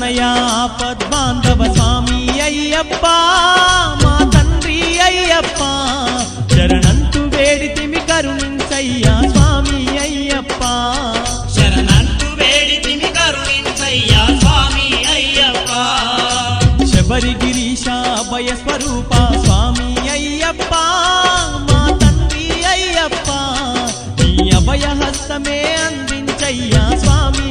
ఆపద్బాంధవ స్వామి అయ్యప్ప మా తండ్రి అయ్యప్ప. శరణంతు వేడితిమి కరుణించయ్యా స్వామి అయ్యప్ప. శరణంటూ వేడితిమి కరుణించయ్యా స్వామి అయ్యప్ప. శబరి గిరీశ అభయ స్వరూప స్వామి అయ్యప్ప మా తండ్రి అయ్యప్ప. నీ అభయ హస్తమే అందించయ్యా స్వామి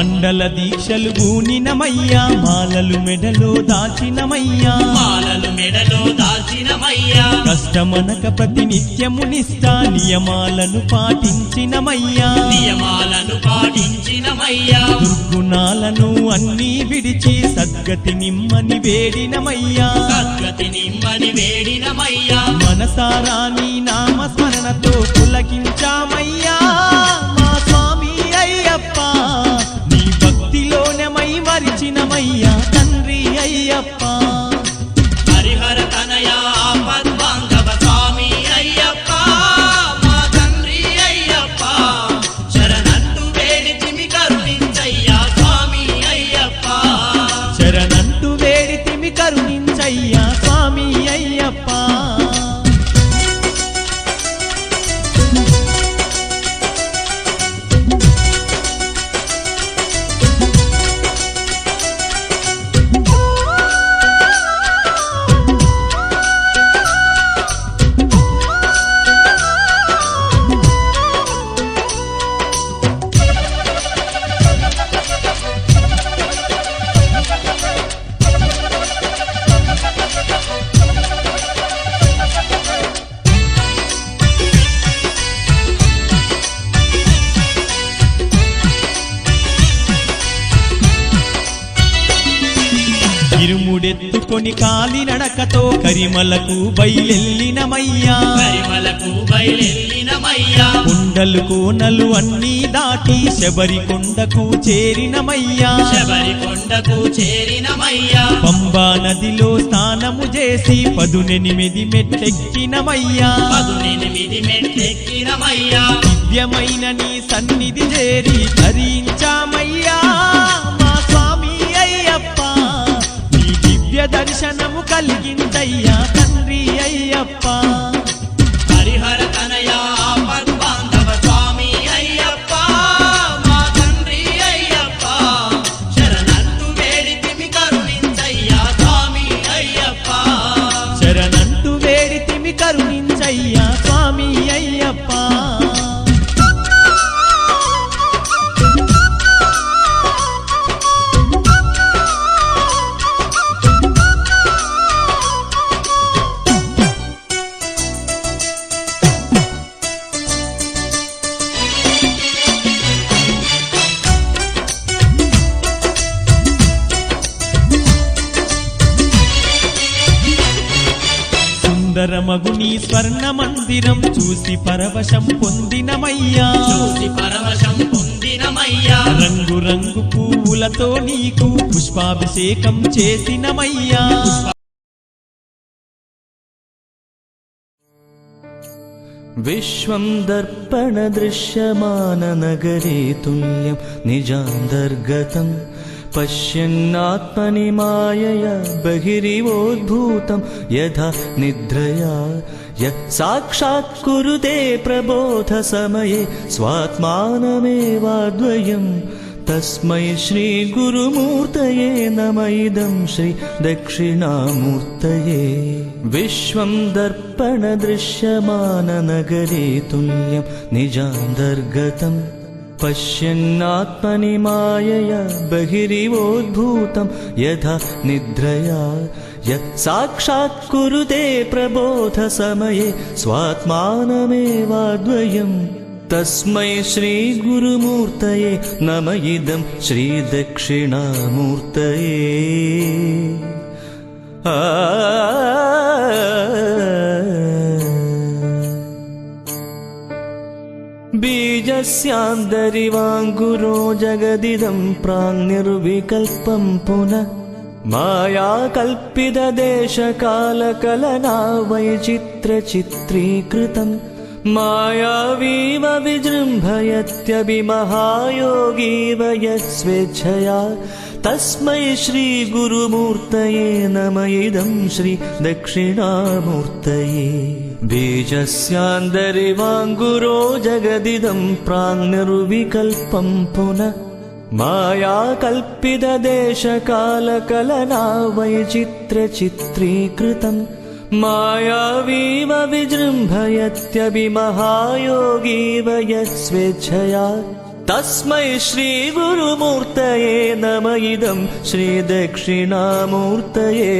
మండల దీక్షలు గూనినమయ్యా మాలలు మెడలో దాచినమయ్యా. మాలలు మెడలో దాచినమయ్యా. కష్టమనక ప్రతి నిత్యము నిష్ఠా నియమాలను పాటించినమయ్యా. నియమాలను పాటించినమయ్యా. దుర్గుణాలను అన్నీ విడిచి సద్గతి నిమ్మని వేడినమయ్యా. సద్గతి నిమ్మని వేడినమయ్యా. మనసారా నీ నామస్మరణతో పులకించామయ్యా. দারুণিন চাইয়া ఇరుముడెత్తుకొని కాలి నడకతో కరిమలకు బయలెల్లినమయ్యా పరిమలకు బయలెల్లినమయ్యా కొండలు కోనలు అన్నీ దాటి శబరి కొండకు చేరినమయ్యా శబరి కొండకు చేరినమయ్యా పంబా నదిలో స్నానము చేసి పదునెనిమిది మెట్టెక్కినమయ్యా పదునెనిమిది మెట్టెక్కినమయ్యా దివ్యమైన నీ సన్నిధి చేరి ధరించామయ్యా దివ్య దర్శనము కలిగిందయ్యా తండ్రి అయ్యప్ప. సుందరమగు నీ స్వర్ణ మందిరం చూసి పరవశం పొందినమయ్యా. చూసి పరవశం పొందినమయ్యా. రంగు రంగు పువ్వులతో నీకు పుష్పాభిషేకం చేసినమయ్యా. విశ్వం దర్పణ దృశ్యమాన నగరే తుల్యం నిజాంతర్గతం पश्यन्नात्मनि मायया बहिरिवोद्भूतं यथा निद्रया। यः साक्षात् कुरुते प्रबोधसमये स्वात्मानमेवाद्वयम् तस्मै श्रीगुरुमूर्तये नम इदं श्रीदक्षिणामूर्तये। विश्वं दर्पणदृश्यमाननगरे तुल्यं निजान्तर्गतम् पश्यन्नात्मनि मायया बहिरिवोद्भूतं यथा निद्रया। यः साक्षात् कुरुते प्रबोधसमये स्वात्मानमेवाद्वयम् तस्मै श्रीगुरुमूर्तये नम इदं श्रीदक्षिणामूर्तये। आ बीजस्यान्तरिवाङ्कुरो जगदिदं प्राङ्निर्विकल्पं पुनः मायाकल्पितदेशकालकलना वैचित्र्यचित्रीकृतम् मायावीव विजृम्भयत्यभिमहायोगीव यस्वेच्छया तस्मै श्रीगुरुमूर्तये नम। इदं श्रीदक्षिणामूर्तये बीजस्यान्तरिवाङ्कुरो जगदिदं प्राङ्निर्विकल्पं पुनः मायाकल्पितदेशकालकलना वैचित्र्यचित्रीकृतम् मायावीव विजृम्भयत्यभिमहायोगीव यस्वेच्छया तस्मै श्रीगुरुमूर्तये नम इदं श्रीदक्षिणामूर्तये